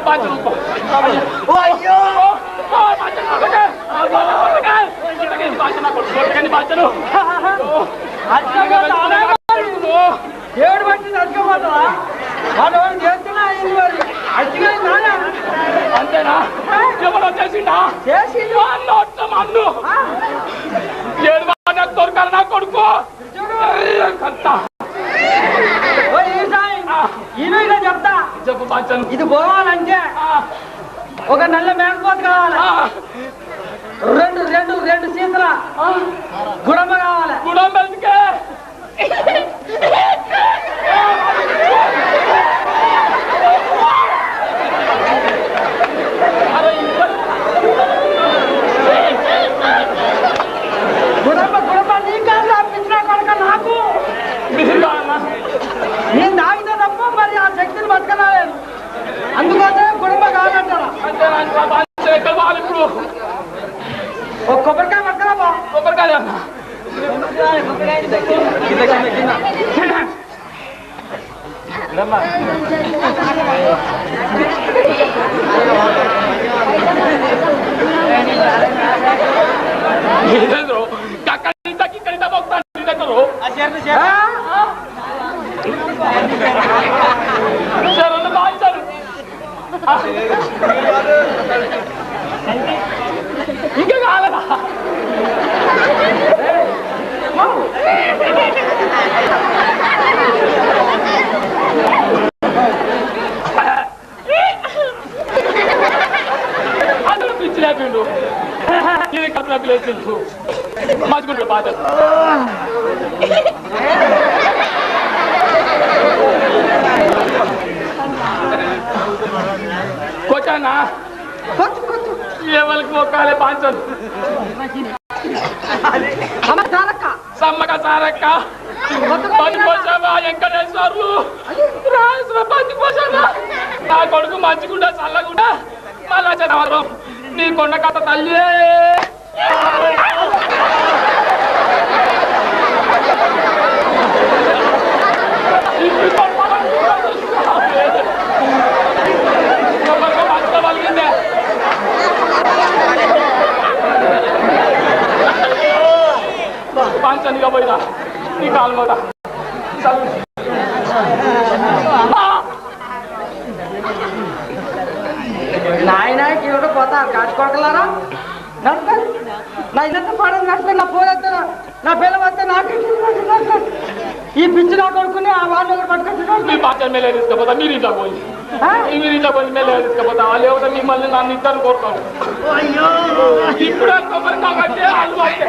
పాంచను. ఓ, ఓ, దేవుడు బట్టి తగ్గపోతావా వాడు ఎవరు చేస్తున్నా మరి అచ్చిగా నానా అంతేనా ఎవరో చేసిండా చేసి అన్ను వచ్చాం అన్ను ఏడు నాకు దొరకాలి నా కొడుకు అంత ఓ ఈ సాయి ఈయన చెప్తా చెప్పు పాంచను ఇది పోవాలంటే ఒక నల్ల మేకపోతు కావాలి. రెండు రెండు రెండు సీతల గుడమ్మ కావాలి. గుడమ్మ గుడమ్మ నీ కాదు అప్పించిన కొడుక నాకు నేను తాగితే తప్ప మరి ఆ శక్తిని బతకలేదు అందుకోసమే గుడమ్మ కావాలంటారా ఎక్కడ వాళ్ళు ఇప్పుడు ఒక కొబ్బరికాయ పక్కన బా కొబ్బరికాయ ఇదేంద్రో అక్కడి నుంచి ఇక్కడి నుంచి పోతాను నీ దగ్గర శరణు బాధించారు ఇంకా కాలదా అందరూ పిచ్చి లేపిండు ఇది కడుపులో పిలేసిండు మంచుకుంటాడు బాధ కొచ్చానా ఎవరికి మొక్కాలే పాంచదు సమర్థాలక్క సమ్మక సారక్క పది పోసావా పోసావా నా కొడుకు మంచిగుండా చల్లగుండా. మళ్ళా చదవరు నీ కొండ కథ తల్లి. పాంచనిగా పోయినా. నీ కాలు మీద నాయన కిలో పోతా కాచుకోగలరా? నడపండి నా ఇల్లంతా పాడని నడపండి నా పోలేస్తాను నా పిల్ల వస్తే నాకు ఈ పిచ్చి నా కొడుకుని ఆ వాళ్ళు పట్టుకొచ్చి మీ పాత్ర మేలే తీసుకపోతా మీరు ఇంట్లో పోయి. మీరు ఇంట్లో పోయి మేలే తీసుకపోతా లేకపోతే మిమ్మల్ని నన్ను ఇద్దరు ఇప్పుడు కాబట్టి అలవాటే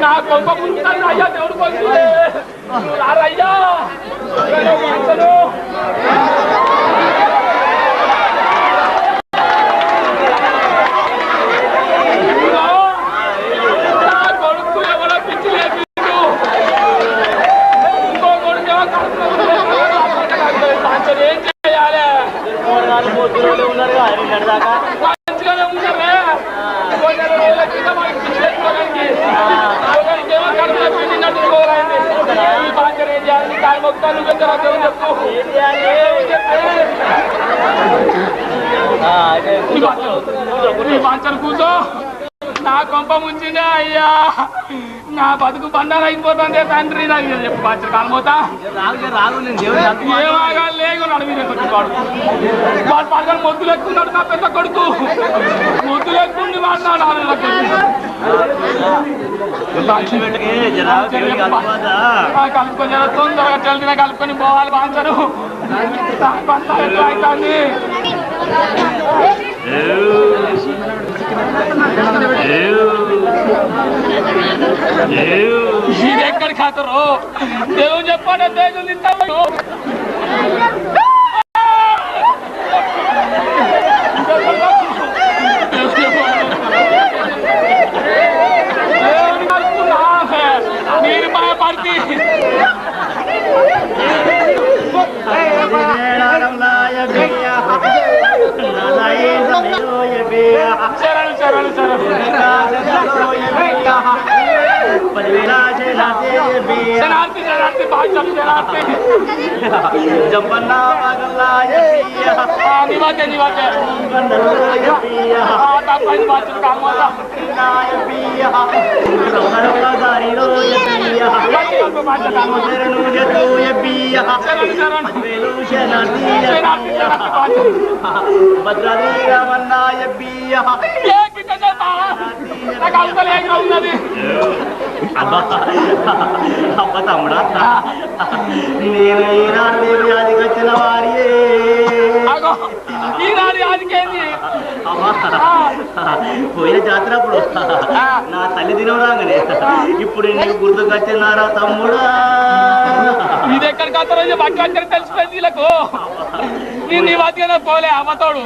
నా కొడుకు నాకు అయ్యా దేవుడు పోసి రారయ్యా అసలు నా కొడుకు ఎవరో పిచ్చి లేపిండు ఇంకో కొడుకు ఏమో కడుపులో ఉంది. పాంచలు ఏం చేయాలి మంచిగానే ఉన్నారే ఇంకో నెల రోజుల క్రితం మనకి పిచ్చి లేపుకోవడానికి ఒకరికి ఏమో కడుపులో పిండి నడుచుకోవాలండి ఈ పాంచలు ఏం చేయాలి దాని మొత్తాలు నీ కొంప ముంచిందే అయ్యా. నా బతుకు బండారు అయిపోతుంది తండ్రి నాకు చెప్పు బాధ్యత కాలమోతా రాగు రాగు నేను దేవుని హక్కు ఏం ఆగాలి లేకున్నాడు మీద వాడు. వాడు మొద్దులు ఎక్కున్నాడు నా పెద్ద కొడుకు. మొద్దులు ఎక్కుండి వాడు నా కలుపుకొని తొందరగా తెలిసిన కలుపుకొని పోవాలి బాంచరు అవుతుంది. ఎక్కడ ఖాతరు దేవుడు చెప్పాడు దేవుడు ఇస్తాడు దేవుని జంపన్నా నివాకే నివాకే తప్పని భాషలు కామోదా భాష కామోదా శరణు శరణు శనార్థి శనార్థి భాష భద్రాద్రి రామన్నాయ బియ్య ఏ కిట్ట చేస్తా నాకు అవతలేగా ఉన్నది. అబ్బా. అబ్బా తమ్ముడా. నేను ఈనాడు ఆదికి వచ్చిన ఈనాడు అమ్మా పోయిన జాతర అప్పుడు నా తల్లి దినం రాగానే ఇప్పుడు నీకు గుర్తుకొచ్చినారా తమ్ముడా? ఇది ఎక్కడికి వస్తారో వచ్చారు తెలిసిపోయింది వీళ్ళకు. నేను పోలే అమ్మతోడు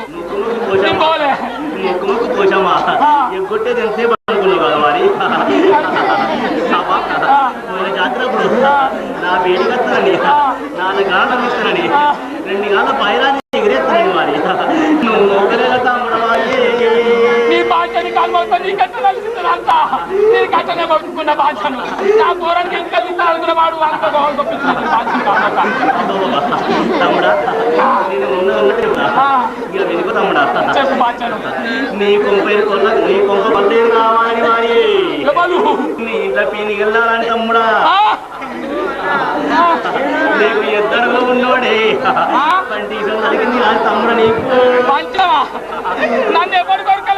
నేను పోలే. ముక్కు పోషమా ఎగ్గొట్టేది ఎంతసేపు అనుకున్నావు కదా మరి అప్పుడు నా వేడికి వస్తానని నాలుగు గాలం ఇస్తానని రెండు గాల పైరాన్ని ఎగిరేస్తానని మరి నువ్వు తమ్ముడవాయే నీ భాషని కట్ట కలిసింది అంతా. నీ కట్టనే పట్టుకున్న భాషను నా పూరానికి ఇంకా తింటా అనుకున్న వాడు అంత గౌరవం పంపించిన భాషను కామవుతా తమ్ముడా నేను ఉన్న ఉన్నది ఇక వెనుక తమ్ముడా? చెప్పు భాషను నీ కొంప నీ కొంప పల్లేదు కావాలి ఎవరు? నీ ఇంట్లో పీని వెళ్ళాలని తమ్ముడా? నీకు ఇద్దరుగా ఉన్నోడే. పంటి తమ్ముడు నీకు. నన్ను ఎవరు కొరకలే?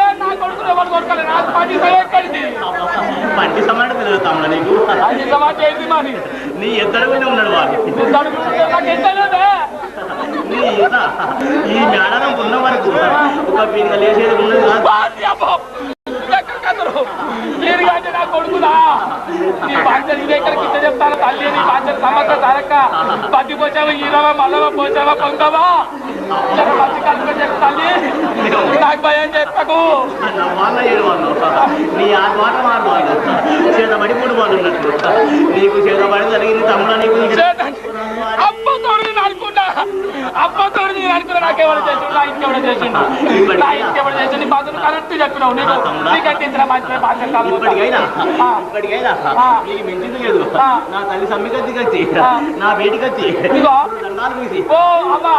పంటి సమానం తమ్ముడు నీకు? నీ ఇద్దరుగానే ఉన్నాడు వాడు. నీ ఇంత. ఈ మేడారం ఉన్న వరకు ఒక పీనిగా లేచేది ఉన్నది నా కొడుకులా? నీ బాధ్యత ఇది ఎక్కడికి ఇట్లా చెప్తాను తల్లి నీ బాధ్యత సమస్య తరక్క. పత్తి పోచావా ఈరవా మల్లవా పోచావా పొంగవా? నాకు భయం చెప్పకు. నా ఆ మాట మాట చేతబడి మూడు వాళ్ళు నీకు చేతబడి జరిగింది తమ్ముడు నీకు అబ్బతోడు నేను అనుకున్నా నాకెవరు చేసిండు నా ఇంకెవరు చేసిండు నా ఇంకెవరు చేసిండు బాధను కరెక్ట్ చెప్పినావు నీకు నీకంటే ఇంత మంచి బాధ్యత నా తల్లి సమ్మికత్తి కచ్చి నా ఇదిగో. దండాలు తీసి. ఓ అమ్మా.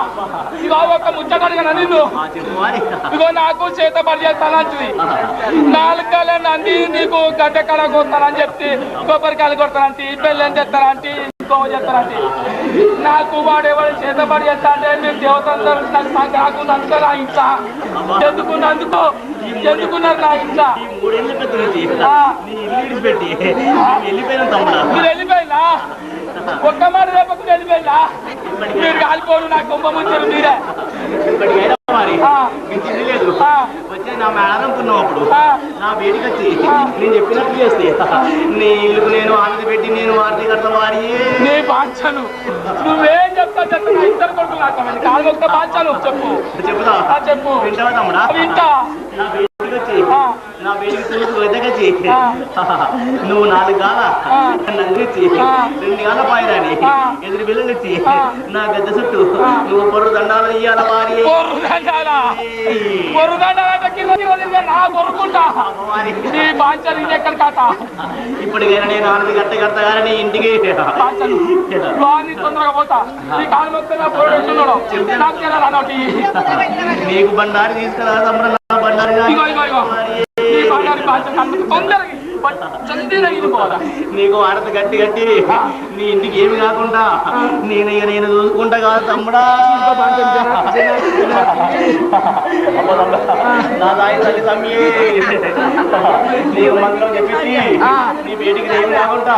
ఇగో ఒక ముచ్చటడిగా నిన్ను. ఇగో నాకు చేత పడి చేస్తానంటుంది నాలుగు నంది నీకు గడ్డ కడ కొడతానని చెప్తే కొబ్బరికాయలు కొడతానంటే బెల్లం తెస్తానంటే ఇంకో చేస్తానంటే. నాకు వాడు ఎవరు చేత పడి చేస్తా అంటే మీరు దేవతందరూ నాకు నందుకు నా ఇంట్లో ఎందుకున్నందుకు? ఎందుకున్నారు నా ఇంట్లో మీరు వెళ్ళిపోయినా? ఒక్క మాట రేపకు వెళ్ళిపోయినా? మీరు కాలిపోరు నా కుంభ ముంచారు మీరే. వచ్చే నా మేడం అనుకున్నావు. నా వచ్చి నేను చెప్పినట్టు చేస్తే. నీ ఇల్లుకు నేను ఆనది పెట్టి నేను వారిని కడతా వారి నీ బాధ్యను నువ్వేం చెప్తా చెప్తా నా ఇద్దరు కొడుకులు నాకు కాదు ఒక్క బాధ్యను చెప్పు. చెప్పు తమ్ముడా వింటా? నా వెతకొచ్చి ఆ. నువ్వు నాలుగు. నందిచ్చి ఆ. రెండు గాల పాయరాని. ఎదురు బిల్లనిచ్చి ఆ. నా గద్ద చుట్టూ నువ్వు పొర్రు దండాలు ఇయ్యాల వారి. కింద కింద కాట ఇప్పటికైనా నేను ఆనది గట్ట కడతా నీ ఇంటికి. తొందరగా పోతా. కాలు నాకు బండారి తీసుకురా బండారి నీకు ఆడత గట్టి గట్టి. నీ ఇంటికి ఏమి కాకుండా నేను ఇక నేను చూసుకుంటా కాదు తమ్ముడా. నా దాయి తల్లి తమ్మి. నీకు మంత్రం చెప్పించి నీ బయటికి ఏమి కాకుండా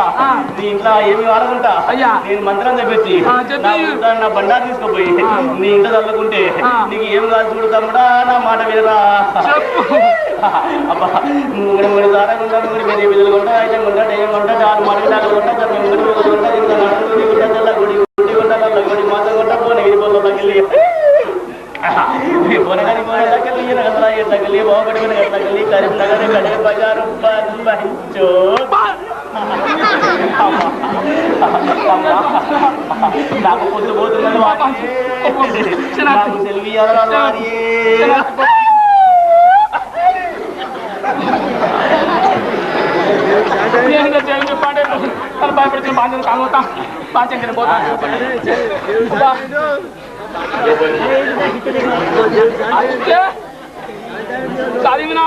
నీ ఇంట్లో ఏమి వాడకుండా అయ్యా. నేను మంత్రం చెప్పించి. నా బండారు తీసుకుపోయి నీ ఇంట్లో చల్లుకుంటే. నీకు ఏమి కాదు చూడు తమ్ముడా నా మాట వినరా. చెప్పు. అబ్బా మూడు మూడు సారా గుంటా మూడు మీద విధులు గుంటా అయితే గుంటా డేయం గుంటా చాలు మరుగుతాలు గుంటా చదువు గుంటా గుంటా గుంటా ఇంకా నడుముడి గుంటా తెల్ల గుడి గుడి గుంటా నల్ల గుడి మాత్రం గుంటా పోనీ ఇది పోలో తగిలి పొనగని పోన తగిలి నగల ఏ తగిలి బాగడి పోన తగిలి కరీంనగర్ గడే బజారు పంచో నాకు పొద్దు పోతున్నది నాకు సెల్వి అదరాలి నేను ఇంకా జైలు చెప్పండి తను బాధ్యత కాగోతా బాధ్యత పోతా బా.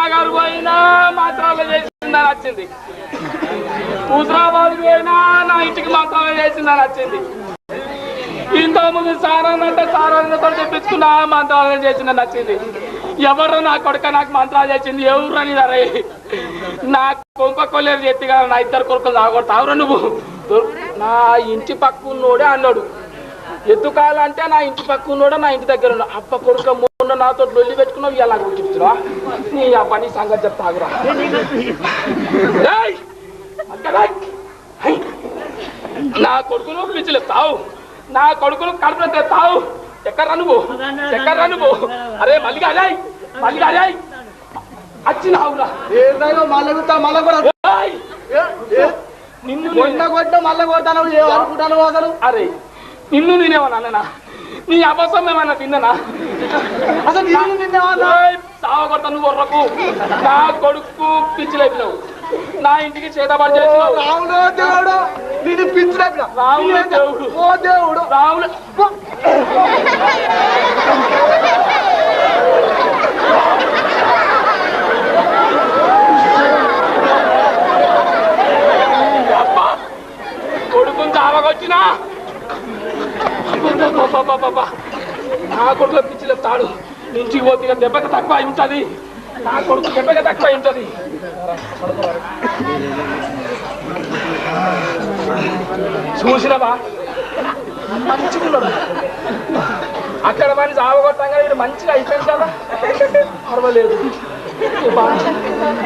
గారు పోయినా మాత్రాలు చేసిందని వచ్చింది హుజరాబాద్ పోయినా నా ఇంటికి మాత్రాలు చేసిందని వచ్చింది ఇంతకుముందు సారానంటే సారానంతో చెప్పించుకున్నా మంత్రాలు చేసిందని వచ్చింది ఎవరు నా కొడుక నాకు మంత్రాలు చేసింది? ఎవరు అని అరే నా కొంప కొల్లేరు చెత్తి కదా నా ఇద్దరు కొడుకులు తాగొడతావురా నువ్వు. నా ఇంటి పక్కున్నోడే అన్నాడు. ఎత్తుకాలంటే నా ఇంటి పక్కున్నోడే నా ఇంటి దగ్గర ఉన్నాడు. అప్ప కొడుక మొన్న నాతో లొల్లి పెట్టుకున్నావు ఇలా చెప్తున్నా. నీ ఆ పని సంగతి చెప్తాగురా నా కొడుకును పిచ్చిలేస్తావు నా కొడుకును కడుపులో తెస్తావు ఎక్కడ నువ్వు? ఎక్కడ నువ్వు? అరే మళ్ళీ అరాయ్ మళ్ళీ అరాయ్ వచ్చినావురా ఏదో మళ్ళీ కొడతా మళ్ళీ కూడా! నిన్ను నేను- కొట్ట మళ్ళీ కొడతాను ఏమనుకుంటాను అసలు? అరే నిన్ను నేనేమన్నా నీ అబద్ధం ఏమన్నా తిన్ననా? అసలు నేను నిన్నేమన్నా సావగొడతా నువ్వు వర్రకు నా కొడుకు పిచ్చిలేపినావు నా ఇంటికి చేతబడి చేసినావు రాముడు దేవుడు నేను రాముడు దేవుడు. ఓ దేవుడు. అబ్బా, కొడుకుని అబ్బబ్బబ్బబ్బబ్బబ్బ. నా కొడుకు పిచ్చిలో తాడు ఇంటికి పోతే దెబ్బకి తక్కువ ఉంటది. నా కొడుకు దెబ్బకి తక్కువ ఉంటది. చూసినవా? మంచిగున్నాడు అక్కడ పని సావగొట్టంగా ఇది మంచిగా అయిపోయింది కదా? పర్వాలేదు.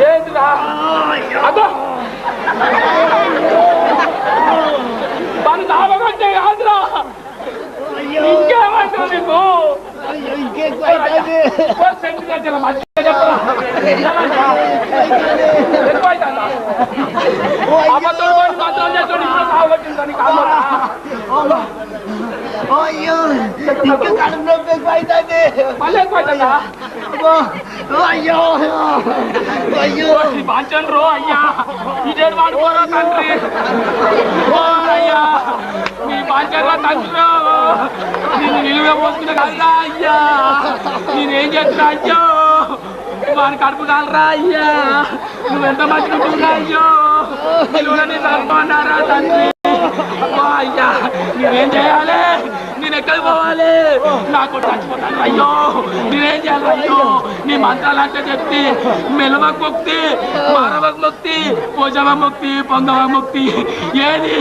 ఏంటిరా అదో మన సావగొట్టే కాదురా. ఇంకేమంటావు నీకు? ఓ సెంటిమెంట్ ఇలా మంచిగా చెప్పరా ఎక్కువైతుందా? అబద్ధాలు పడి మంత్రాలు చేస్తాడు ఇప్పుడు సావగొట్టిందా నీకు ఆలోచన? అయ్యో ఇంకా కడుపు నొప్పి ఎక్కువ అవుతుంది మళ్ళీ ఎక్కువైతుందా? అయ్యో అయ్యో ఈ బాంచండ్రు అయ్యా ఇదేడు వాడుకోరా తండ్రి ఓ అయ్యా మీ బాంచండ్రా తండ్రి నేను నిలువ పోసుకునే కదరా అయ్యా నేనేం చేస్తున్నా అయ్యో వాని కడుపు కాలరా అయ్యా నువ్వెంత మంచిగా ఉంటున్నా అయ్యో నిలువని చంపన్నారా తండ్రి? అయ్యా నేనేం చేయాలి? నేను ఎక్కడికి పోవాలి? నాకు చచ్చిపోతాను. అయ్యో నేనేం చేయాలి? అయ్యో నీ మంత్రాలు అంటే చెప్తే మెలవ ముక్తి మానవ ముక్తి పూజవ ముక్తి పొందవ ముక్తి. ఏది?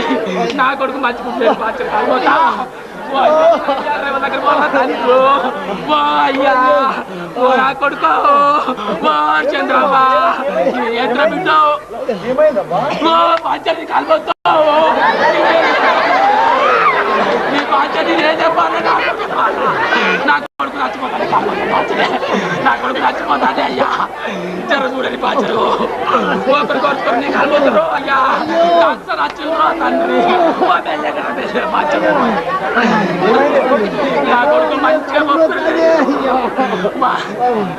నా కొడుకు మర్చిపోతే నా కొడుకు ఓ చంద్రబాబా బిడ్డావు నీ ఏం చెప్పాలి నాకు నా చచ్చిపోతాను నా కొడుకు చచ్చిపోతానే అయ్యా. జర చూడని పాచరు ఒకరు కొట్టుకొని నీ కలబోతారు అయ్యా. వచ్చిండ్రు తండ్రి. నా కొడుకు మంచిగా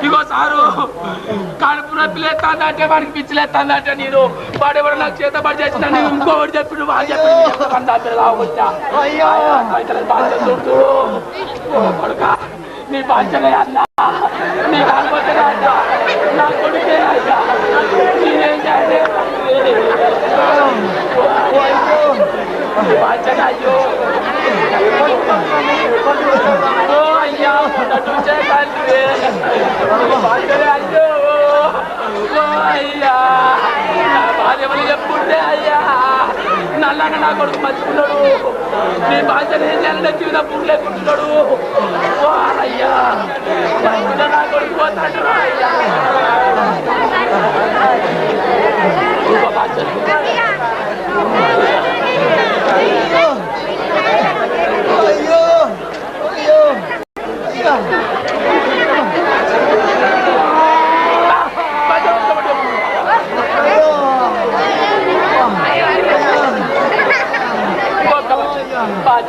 ఇగో సారు కడుపు నొప్పి లేస్తుందంటే వాడికి పిచ్చి లేస్తుందంటే నేను వాడు ఎవరు నాకు చేత పడి చేసిన నేను ఇంకోటి చెప్పిన వాళ్ళు చెప్పిన రావచ్చా అయ్యో. బాధ్యత చూడు ఓ కొడుక. నీ బాధ్యత అన్నా నీ కాకపోతే అన్నా నా కొడుకే అయ్యా నేనేం చేయాలి? బాధ్యత అయ్యో. అయ్యా నన్ను బాధ్యత అయ్యో. అయ్యా భార్యమని అయ్యా నల్లగా నా కొడుకు మర్చిపోయాడు నీ బాధ్యత ఏం చేయాలంటే జీవిత పుట్టు లేకుంటున్నాడు అయ్యా నా కొడుకు పోతాడు అయ్యా. బాధ్యత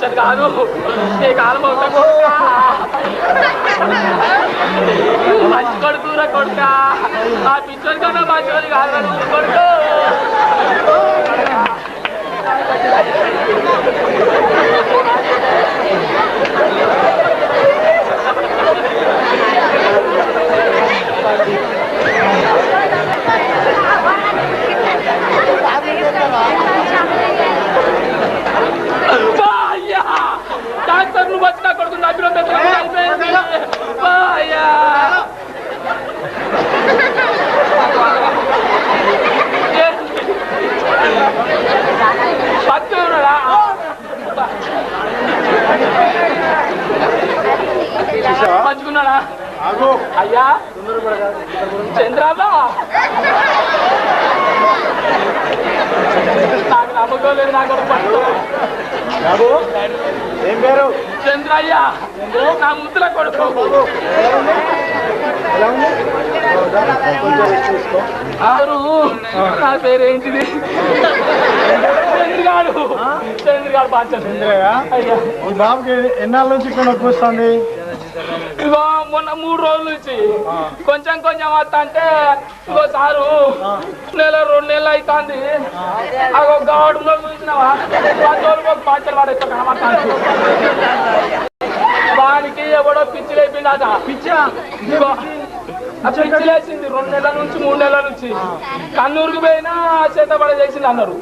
బాధ్యత కాదు. ఈ కాలం ఒక మంచి కొడుకురా కొడుక. ఆ పిచ్చోడి కన్నా మంచోడి కాదు కొడుకు. Thank you డాక్టర్ నువ్వు వచ్చిన కొడుకు అయిపోయింది అయ్యా. ఉన్నాడా చంద్రాబా నాకు నమ్మకం లేదు నాకు ఏం పేరు? చంద్రయ్య నా ముద్దుల కొడుకు. నా పేరేంటిది? చంద్రగాడు. చంద్రగాడు బాధ్యత. చంద్రయ్య బాబుకి ఎన్నాళ్ళ నుంచి ఇక్కడ నొప్పి వస్తుంది ఇగో మొన్న మూడు రోజుల నుంచి కొంచెం కొంచెం వస్తా అంటే ఇగో సారు నెల రెండు నెలలు అవుతుంది అగో గౌడులో చూసినావా? పద్దోళ్ళకి ఒక పాటలు కనబడతాను వానికి ఎవడో పిచ్చి లేపిండట. పిచ్చా? ఇదిగో, పిచ్చి లేచింది రెండు నెలల నుంచి మూడు నెలల నుంచి. కన్నూరుకు పోయినా చేతబడ చేసింది అన్నారు.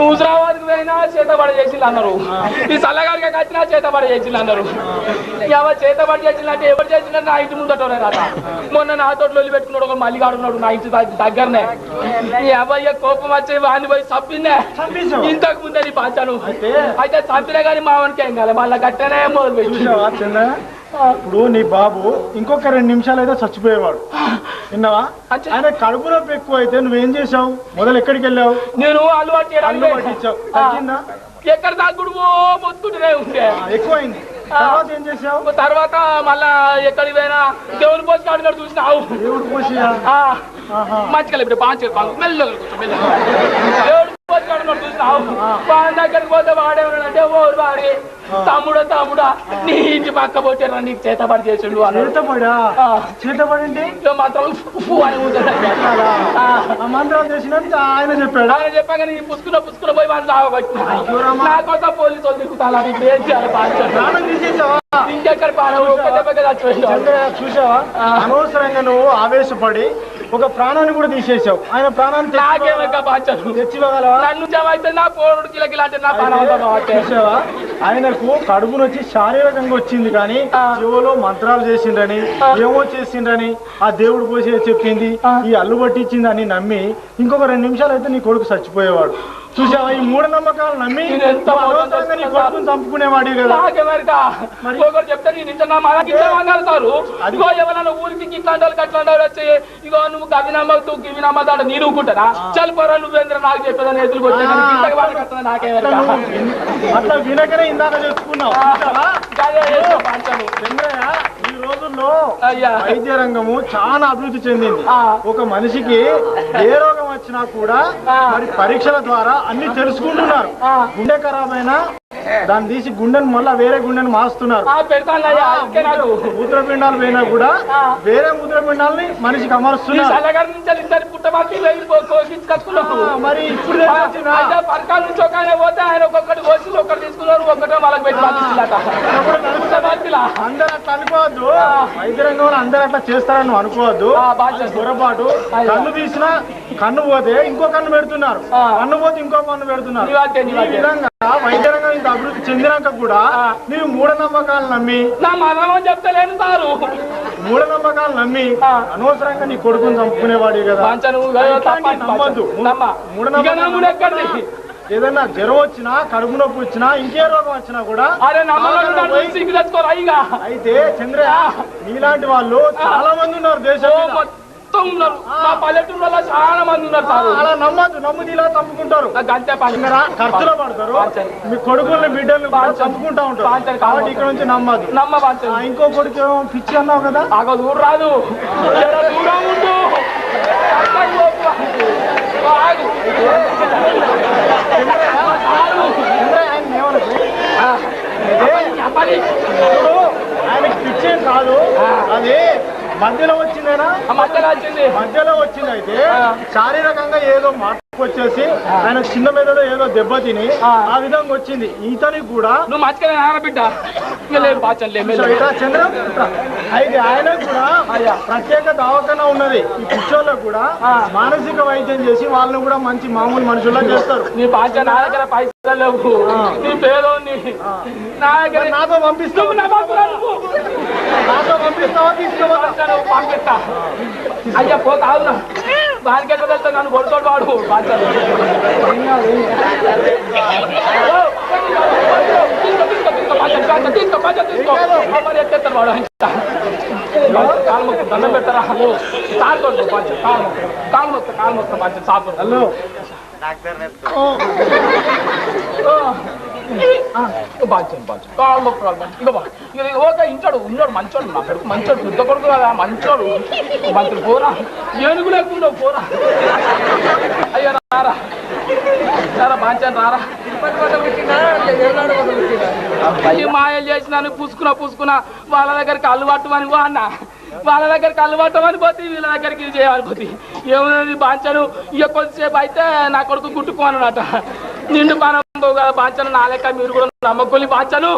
హుజరాబాద్కి పోయినా చేతబడ చేసింది అన్నారు. ఈ చల్లగారికి వచ్చినా చేతబడ చేసింది అన్నారు. ఎవరు చేతబడి చేసిందంటే ఎవరు చేసిందంటే నా ఇంటి ముందట రాట మొన్న నా తోటలో పెట్టుకున్నాడు ఒక మల్లిగాడు ఉన్నాడు నా ఇంటి దగ్గ- దగ్గరనే. ఈ అబ్బాయి కోపం వచ్చి వాడిని పోయి చంపేశావా? ఇంతకు ముందే నీ పంచాను. అయితే? చంపినా కానీ మావనికి ఏం కాలే మళ్ళీ గట్టనే మొదలు పెట్టి ఇప్పుడు నీ బాబు ఇంకొక రెండు నిమిషాలు అయితే చచ్చిపోయేవాడు. విన్నావా? అంటే- ఆయన కడుపు నొప్పి ఎక్కువ అయితే నువ్వేం చేసావు మొదలు ఎక్కడికి వెళ్ళావు? నేను అలవాటు చేయడానికి అల్లు పట్టించావు తగ్గిందా? ఎక్కడ ఎక్కువైంది. తర్వాత ఏం చేసావు తర్వాత మళ్ళా ఎక్కడికి పోయినా దేవుని పోసి కాడినాడు చూసినావు దేవుడు ఆహా. మంచిగా ఇప్పుడు పాంచ మెల్లగా. దేవుని పోసి కాడినాడు చూసినావు వాడి దగ్గరికి పోతే వాడే ఉన్నాడంటే ఓరు వాడి తమ్ముడు తమ్ముడా నీ ఇంటి పక్క పోతే నీకు చేతబడి చేసిండు చేతపడా. చేతపడి అంటే మాత్రం అని మంత్రాలు చేసినట్టు ఆయన చెప్పాడా. ఆయన చెప్పాక నీ పుసుకున్న పుసుకున్న పోయి వాళ్ళు నా కోసం పోలీసు వాళ్ళు దిగుతాను అది ఇప్పుడు ఏం చేయాలి ఇంకెక్కడ చూసావా? అనవసరంగా నువ్వు ఆవేశపడి ఒక ప్రాణాన్ని కూడా తీసేసావు. ఆయన ప్రాణాన్ని తెచ్చి- నాకేమక్క పాంచారు తెచ్చివ్వగలవా? నన్ను నా పోరుడు నా పాన చూసావా? ఆయనకు కడుపు నొచ్చి శారీరకంగా వచ్చింది కానీ చెవులో మంత్రాలు చేసిండ్రని ఏమో చేసిండ్రని ఆ దేవుడు పోసి చెప్పింది ఈ అల్లు పట్టించిందని నమ్మి ఇంకొక రెండు నిమిషాలు అయితే నీ కొడుకు చచ్చిపోయేవాడు. చూసావా? ఈ మూఢ నమ్మకాలు నమ్మి కొడుకుని చంపుకునేవాడి కదా. ఒకరు చెప్తే నేను ఎవరైనా ఊరికి ఇట్లాంటి వాళ్ళకి అట్లాంటి వాళ్ళు వచ్చి ఇగో నువ్వు గవి నమ్మకు గివి నమ్మదాడు నేను ఊరుకుంటారా చలిపోరా నువ్వేంద్ర నాకు చెప్పేదని ఎదురు కొట్టే ఇంతకు వాళ్ళకి వస్తుందా నాకెవరికా అట్లా వినకనే ఇందాక చెప్పుకున్నావు. ఈ రోజుల్లో వైద్య రంగము చాలా అభివృద్ధి చెందింది. ఒక మనిషికి ఏ రోగం వచ్చినా కూడా. మరి పరీక్షల ద్వారా అన్ని తెలుసుకుంటున్నారు ఆ. దాన్ని తీసి గుండెను మళ్ళా వేరే గుండెని మారుస్తున్నారు. మూత్రపిండాలు పోయినా కూడా. వేరే మూత్రపిండాలని మనిషికి అమరుస్తున్నారు. మరి ఇప్పుడు పరకాల నుంచి ఒక ఆయన పోతే ఆయన ఒక్కొక్కటి కోసి ఒక్కటి తీసుకున్నారు ఒక్కటే వాళ్ళకి పెట్టి అందరూ అట్లా అనుకోవద్దు. వైద్య రంగంలో అందరూ అట్లా చేస్తారని నువ్వు అనుకోవద్దు. పొరపాటు. కన్ను తీసినా కన్ను పోతే ఇంకో కన్ను పెడుతున్నారు. కన్ను పోతే ఇంకో కన్ను పెడుతున్నారు. ఈ. విధంగా ఇంత అభివృద్ధి చెందినాక కూడా. నీవు మూఢనమ్మకాలు నమ్మి నా మరణం చెప్తలేను సారు. మూఢనమ్మకాలు నమ్మి. అనవసరంగా నీ కొడుకుని చంపుకునేవాడి కదా. నమ్మద్దు. ఎక్కడిది? ఏదైనా జ్వరం వచ్చినా కడుపు నొప్పి వచ్చినా ఇంకే రోగం వచ్చినా కూడా అయితే చంద్రయ్య నీలాంటి వాళ్ళు చాలా మంది ఉన్నారు ఓ మొత్తం ఉన్నారు మా పల్లెటూరులో చాలా మంది ఉన్నారు సారు. అలా నమ్మద్దు నమ్ముది ఇలా చంపుకుంటారు నాకు అంతే పని చిన్నరా ఖర్చులో పడతారు. మీ కొడుకుల్ని బిడ్డల్ని. చంపుకుంటా ఉంటారు. కాబట్టి ఇక్కడ నుంచి నమ్మద్దు. నమ్మ ఆ, పంచను ఇంకో కొడుకు ఏమో పిచ్చి అన్నావు కదా? ఆగో దూరం రాదు. దూరం ఉండు. ఆయనకి పిచ్చి కాదు. అది మధ్యలో వచ్చిందేనా? మధ్యలో వచ్చింది. మధ్యలో వచ్చింది అయితే. శారీరకంగా ఏదో మార్పు వచ్చేసి ఆయన చిన్న మెదడు ఏదో దెబ్బతిని ఆ. ఆ విధంగా వచ్చింది. ఇతనికి కూడా నువ్వు మెల్లగా. ఇట్లా చంద్రం అయితే ఆయన కూడా. ప్రత్యేక దవాఖాన ఉన్నది. ఈ పిచ్చోళ్ళకు కూడా. మానసిక వైద్యం చేసి వాళ్ళని కూడా మంచి మామూలు మనుషుల్లా చేస్తారు. నీ పాచ నా దగ్గర పైసలు లేవు. నీ నాతో పంపిస్తావు. నువ్వు నా బాబు రా నువ్వు. నాతో పంపిస్తావా తీసుకోవా పాచ నువ్వు పంపిస్తా అయ్యా పో కావునా దానికి ఎక్కడ వెళ్తా నన్ను కొడుకోడు వాడు పాచ తీసుకో పాచ తీసుకో మరి ఎత్తేస్తాడు వాడు కాలు మొక్క దండం పెట్టరా కాలు కొడుకో పాచ కాలు మొక్క కాలు మొక్క కాలు మొక్క పాచ సాపు హలో బాధ్యం బాధ్యం కాలు మొక్క కాలు మొక్క ఇక బా ఇక ఓకే ఇంటాడు ఉన్నాడు మంచోడు నా కొడుకు మంచోడు పెద్ద కొడుకు కదా మంచోడు. మంత్రులు పోరా. ఏనుగు లేకుండా పోరా. అయ్యో రారా. రారా బాంచాను రారా. ఈ మాయలు చేసినాను పూసుకున్నా పూసుకున్నా వాళ్ళ దగ్గరికి అలవాటు అని వా అన్న వాళ్ళ దగ్గరికి అలవాటు అని పోతే వీళ్ళ దగ్గరికి ఇది చేయాలి పోతే ఏమున్నది బాంచను ఇక కొద్దిసేపు అయితే నా కొడుకు గుట్టుకోనట నిండు పానం పోవు కదా బాంచను నా లెక్క మీరు కూడా నమ్మకుల్ని బాంచను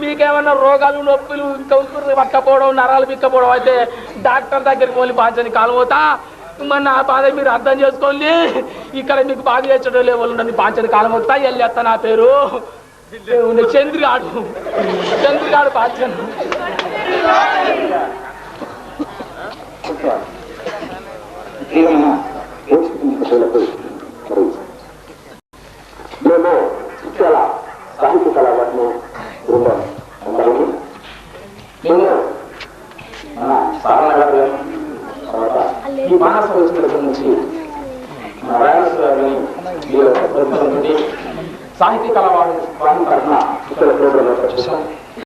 మీకేమన్నా రోగాలు నొప్పులు ఇంకా పట్టకపోవడం నరాలు పిక్కపోవడం అయితే డాక్టర్ దగ్గరికి పోలి బాంచని కాలపోతా మరి నా బాధ మీరు అర్థం చేసుకోండి. ఇక్కడ మీకు బాధ చేసడం లేవు ఉండని బాంచని కాలం వస్తా వెళ్ళేస్తా నా పేరు. దేవుని చంద్రగాడు. చంద్రగాడు బాధ్యను జీవన మేము ఇచ్చాల సాహిత్య కళావత్ను బృందం అందరినీ మేము మన సారణ తర్వాత ఈ మానస వస్తువుల గురించి నారాయణ గారిని ఈ యొక్క ప్రభుత్వం నుండి సాహిత్య కళావాడు తరఫున ఇక్కడ ప్రోగ్రామ్ చేశాం